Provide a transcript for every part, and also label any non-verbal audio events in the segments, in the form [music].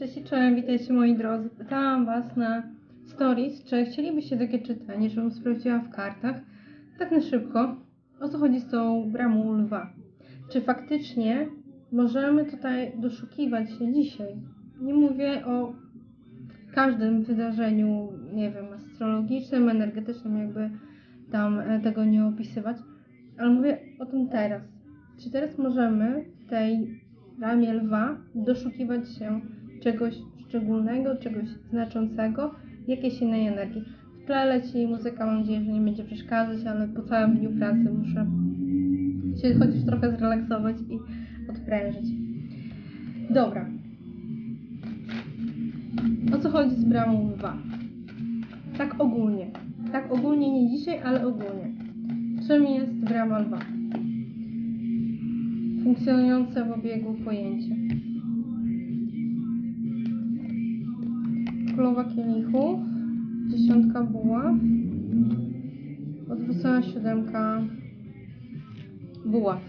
Cześć czołem, witajcie moi drodzy. Pytałam Was na stories, czy chcielibyście takie czytanie, żebym sprawdziła w kartach, tak na szybko, o co chodzi z tą bramą lwa. Czy faktycznie możemy tutaj doszukiwać się dzisiaj? Nie mówię o każdym wydarzeniu, nie wiem, astrologicznym, energetycznym, jakby tam e, tego nie opisywać, ale mówię o tym teraz. Czy teraz możemy w tej ramię lwa doszukiwać się czegoś szczególnego, czegoś znaczącego, jakiejś innej energii. W tle leci muzyka, mam nadzieję, że nie będzie przeszkadzać, ale po całym dniu pracy muszę się chociaż trochę zrelaksować i odprężyć. Dobra. O co chodzi z bramą lwa? Tak ogólnie. Tak ogólnie, nie dzisiaj, ale ogólnie. Czym jest brama lwa? Funkcjonujące w obiegu pojęcie. Królowa kielichów, dziesiątka buław, odwrócona siódemka buław.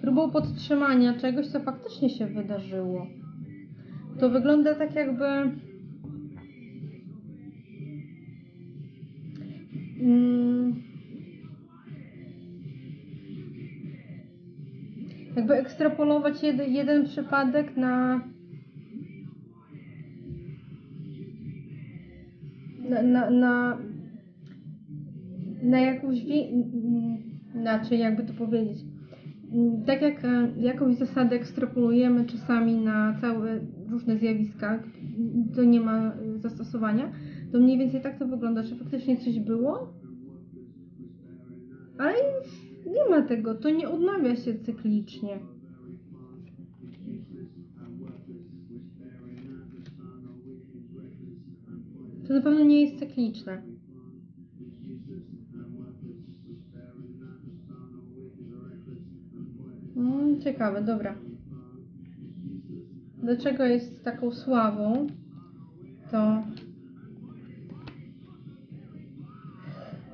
Próbą podtrzymania czegoś, co faktycznie się wydarzyło. To wygląda tak jakby mm, jakby ekstrapolować jeden, jeden przypadek na na, na, na, na jakąś inaczej jakby to powiedzieć tak jak e, jakąś zasadę ekstrapolujemy czasami na całe różne zjawiska, to nie ma e, zastosowania, to mniej więcej tak to wygląda, że faktycznie coś było, ale już nie ma tego, to nie odnawia się cyklicznie. To na pewno nie jest cykliczne. Mm, ciekawe, dobra. Dlaczego jest taką sławą? To.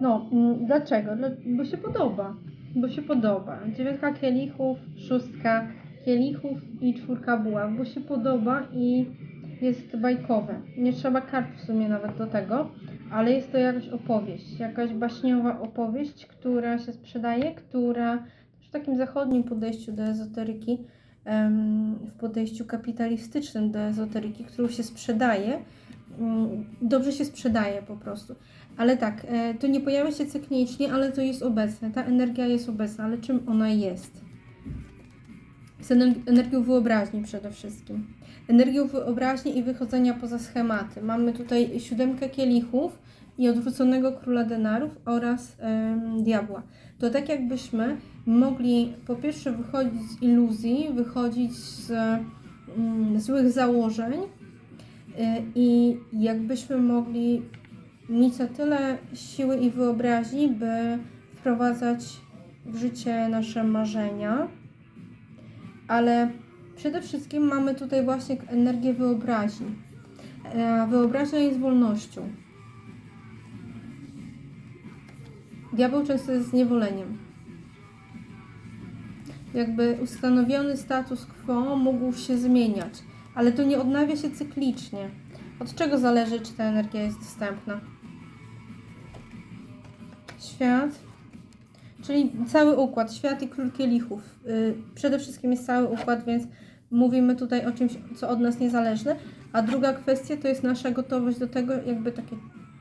No, mm, dlaczego? Dla- Bo się podoba. Bo się podoba. Dziewiątka kielichów, szóstka kielichów i czwórka buław. Bo się podoba i jest bajkowe. Nie trzeba kart w sumie nawet do tego, ale jest to jakaś opowieść. Jakaś baśniowa opowieść, która się sprzedaje, która w takim zachodnim podejściu do ezoteryki, w podejściu kapitalistycznym do ezoteryki, którą się sprzedaje, mm, dobrze się sprzedaje po prostu. Ale tak, e, to nie pojawia się cyklicznie, ale to jest obecne. Ta energia jest obecna, ale czym ona jest? Ener- energią wyobraźni przede wszystkim. Energią wyobraźni i wychodzenia poza schematy. Mamy tutaj siódemkę kielichów i odwróconego króla denarów oraz em, diabła. To tak jakbyśmy mogli po pierwsze wychodzić z iluzji, wychodzić z mm, złych założeń y, i jakbyśmy mogli mieć na tyle siły i wyobraźni, by wprowadzać w życie nasze marzenia, ale przede wszystkim mamy tutaj właśnie energię wyobraźni. E, Wyobraźnia jest wolnością. Diabeł często jest zniewoleniem. Jakby ustanowiony status quo mógł się zmieniać, ale to nie odnawia się cyklicznie. Od czego zależy, czy ta energia jest dostępna? Świat, czyli cały układ, świat i król kielichów. Yy, przede wszystkim jest cały układ, więc mówimy tutaj o czymś, co od nas niezależne. A druga kwestia to jest nasza gotowość do tego, jakby takie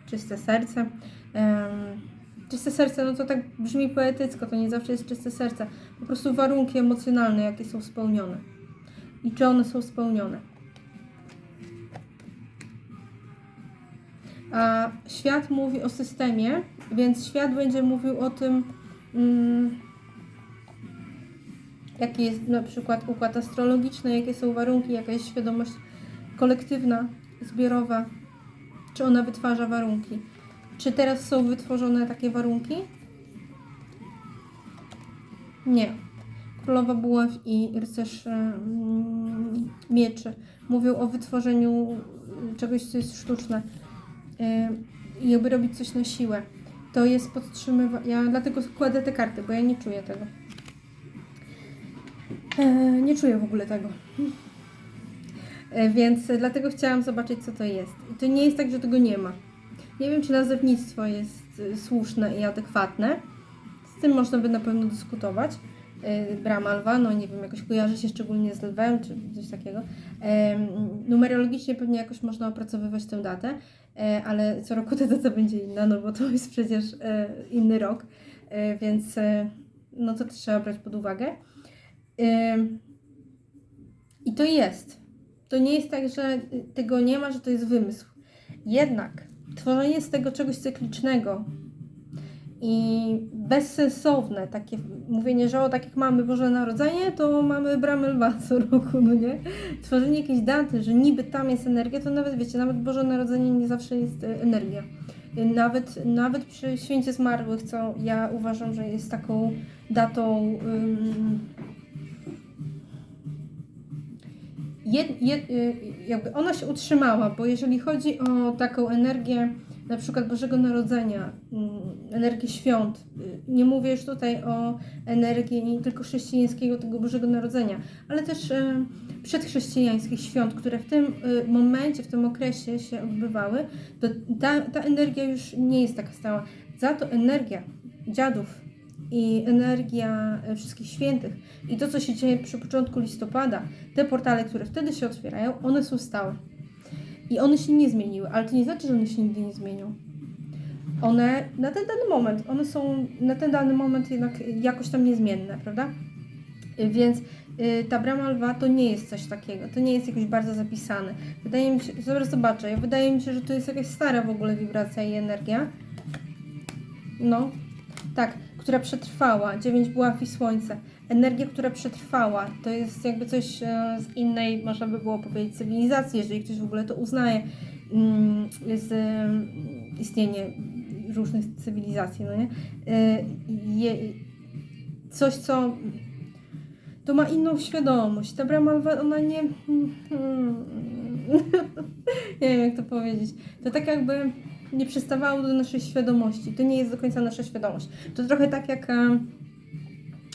czyste serce. em, czyste serce, no to tak brzmi poetycko, to nie zawsze jest czyste serce. Po prostu warunki emocjonalne, jakie są spełnione. I czy one są spełnione. A świat mówi o systemie, więc świat będzie mówił o tym, mm, jaki jest na przykład układ astrologiczny, jakie są warunki, jaka jest świadomość kolektywna, zbiorowa, czy ona wytwarza warunki. Czy teraz są wytworzone takie warunki? Nie. Królowa Buław i rycerz mm, mieczy mówią o wytworzeniu czegoś, co jest sztuczne. Y, jakby robić coś na siłę. to jest podtrzymywanie. Ja dlatego kładę te karty, bo ja nie czuję tego. E, nie czuję w ogóle tego. E, więc dlatego chciałam zobaczyć, co to jest. I to nie jest tak, że tego nie ma. Nie wiem, czy nazewnictwo jest e, słuszne i adekwatne. Z tym można by na pewno dyskutować. E, Brama lwa, no nie wiem, jakoś kojarzy się szczególnie z lwem, czy coś takiego. Numerologicznie pewnie jakoś można opracowywać tę datę, e, ale co roku ta data będzie inna, no bo to jest przecież e, inny rok, e, więc no to trzeba brać pod uwagę. I to jest. To nie jest tak, że tego nie ma, że to jest wymysł. Jednak tworzenie z tego czegoś cyklicznego i bezsensowne, takie mówienie, że o tak jak mamy Boże Narodzenie, to mamy bramę lwa co roku, no nie? Tworzenie jakiejś daty, że niby tam jest energia, to nawet wiecie, nawet Boże Narodzenie nie zawsze jest e, energia. Nawet, nawet przy Święcie Zmarłych, co ja uważam, że jest taką datą jed, jed, y, jakby ona się utrzymała, bo jeżeli chodzi o taką energię na przykład Bożego Narodzenia, mm, energię świąt, nie mówię już tutaj o energii nie tylko chrześcijańskiego tego Bożego Narodzenia, ale też y, przedchrześcijańskich świąt, które w tym y, momencie, w tym okresie się odbywały, to ta, ta energia już nie jest taka stała. Za to energia dziadów i energia e, wszystkich świętych i to, co się dzieje przy początku listopada, te portale, które wtedy się otwierają, one są stałe. I one się nie zmieniły, ale to nie znaczy, że one się nigdy nie zmienią. One na ten dany moment, one są na ten dany moment jednak jakoś tam niezmienne, prawda? Więc y, ta brama lwa to nie jest coś takiego, to nie jest jakoś bardzo zapisane. Wydaje mi się, zaraz zobaczę, wydaje mi się, że to jest jakaś stara w ogóle wibracja i energia. No, tak, która przetrwała, dziewięć buław i słońce. Energia, która przetrwała, to jest jakby coś e, z innej, można by było powiedzieć, cywilizacji, jeżeli ktoś w ogóle to uznaje, mm, z e, istnienie różnych cywilizacji, no nie? E, coś, co to ma inną świadomość. Ta brama, lwa, ona nie... [laughs] nie wiem, jak to powiedzieć. To tak jakby nie przystawało do naszej świadomości. To nie jest do końca nasza świadomość. To trochę tak jak e,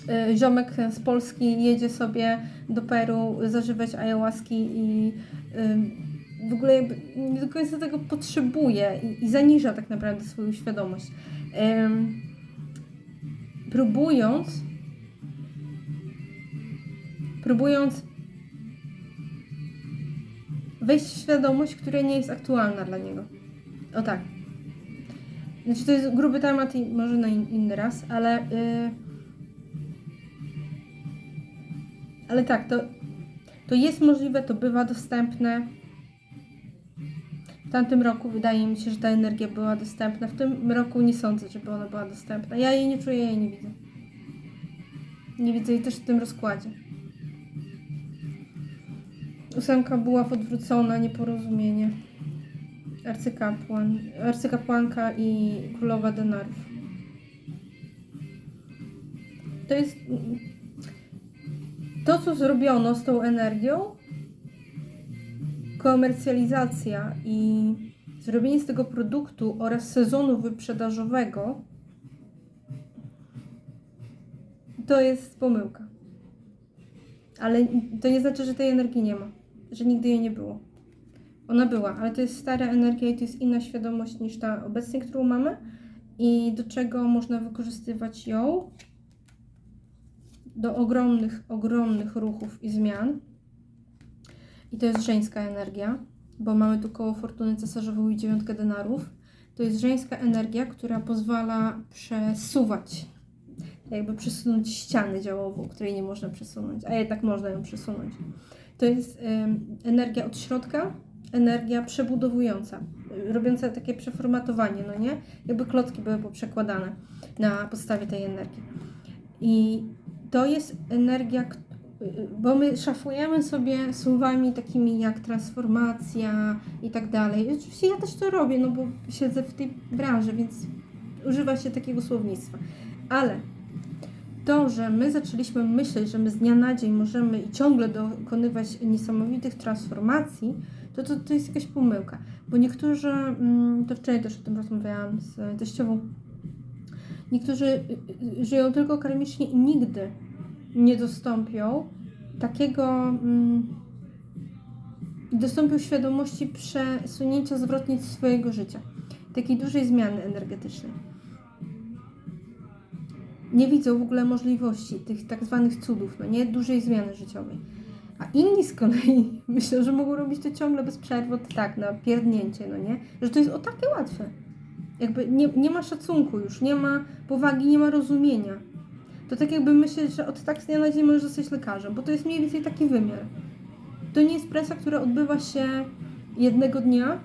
e, ziomek z Polski jedzie sobie do Peru zażywać ayahuaski i e, w ogóle nie do końca tego potrzebuje i, zaniża tak naprawdę swoją świadomość. Próbując próbując wejść w świadomość, która nie jest aktualna dla niego. O tak. Znaczy to jest gruby temat i może na in, inny raz, ale yy, ale tak, to, to jest możliwe, to bywa dostępne. W tamtym roku wydaje mi się, że ta energia była dostępna. W tym roku nie sądzę, żeby ona była dostępna. Ja jej nie czuję, ja jej nie widzę. Nie widzę jej też w tym rozkładzie. Ósemka była odwrócona, nieporozumienie. Arcykapłan, arcykapłanka i królowa denarów. To jest to, co zrobiono z tą energią, komercjalizacja i zrobienie z tego produktu oraz sezonu wyprzedażowego, to jest pomyłka. Ale to nie znaczy, że tej energii nie ma, że nigdy jej nie było. Ona była, ale to jest stara energia i to jest inna świadomość niż ta obecnie, którą mamy. I do czego można wykorzystywać ją? Do ogromnych, ogromnych ruchów i zmian. I to jest żeńska energia, bo mamy tu koło fortuny cesarzową i dziewiątkę denarów. To jest żeńska energia, która pozwala przesuwać, jakby przesunąć ścianę działową, której nie można przesunąć, a jednak można ją przesunąć. To jest em, energia od środka, energia przebudowująca, robiąca takie przeformatowanie, no nie? Jakby klocki były poprzekładane na podstawie tej energii. I to jest energia, bo my szafujemy sobie słowami takimi jak transformacja i tak dalej. Oczywiście ja też to robię, no bo siedzę w tej branży, więc używa się takiego słownictwa. Ale to, że my zaczęliśmy myśleć, że my z dnia na dzień możemy i ciągle dokonywać niesamowitych transformacji, to, to, to jest jakaś pomyłka. Bo niektórzy, mm, to wczoraj też o tym rozmawiałam z teściową, Niektórzy y, y, żyją tylko karmicznie i nigdy nie dostąpią takiego. Mm, dostąpią świadomości przesunięcia zwrotnic swojego życia, takiej dużej zmiany energetycznej. Nie widzą w ogóle możliwości tych tak zwanych cudów, no nie, dużej zmiany życiowej. A inni z kolei [laughs] myślą, że mogą robić to ciągle bez przerwy, tak, na pierdnięcie, no nie? Że to jest o takie łatwe. Jakby nie, nie ma szacunku już, nie ma powagi, nie ma rozumienia. To tak jakby myśleć, że od tak z dnia na dzień możesz zostać lekarzem, bo to jest mniej więcej taki wymiar. To nie jest praca, która odbywa się jednego dnia,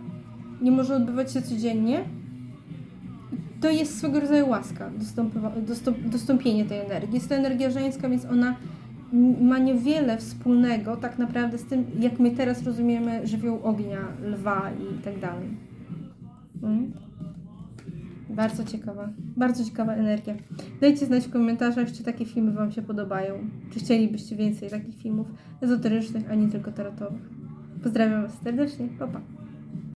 nie może odbywać się codziennie. To jest swego rodzaju łaska, dostąp, dostąpienie tej energii. Jest to energia żeńska, więc ona ma niewiele wspólnego tak naprawdę z tym, jak my teraz rozumiemy żywioł ognia, lwa i tak dalej. Mm. Bardzo ciekawa, bardzo ciekawa energia. Dajcie znać w komentarzach, czy takie filmy Wam się podobają. Czy chcielibyście więcej takich filmów ezoterycznych, a nie tylko tarotowych. Pozdrawiam Was serdecznie. Pa, pa.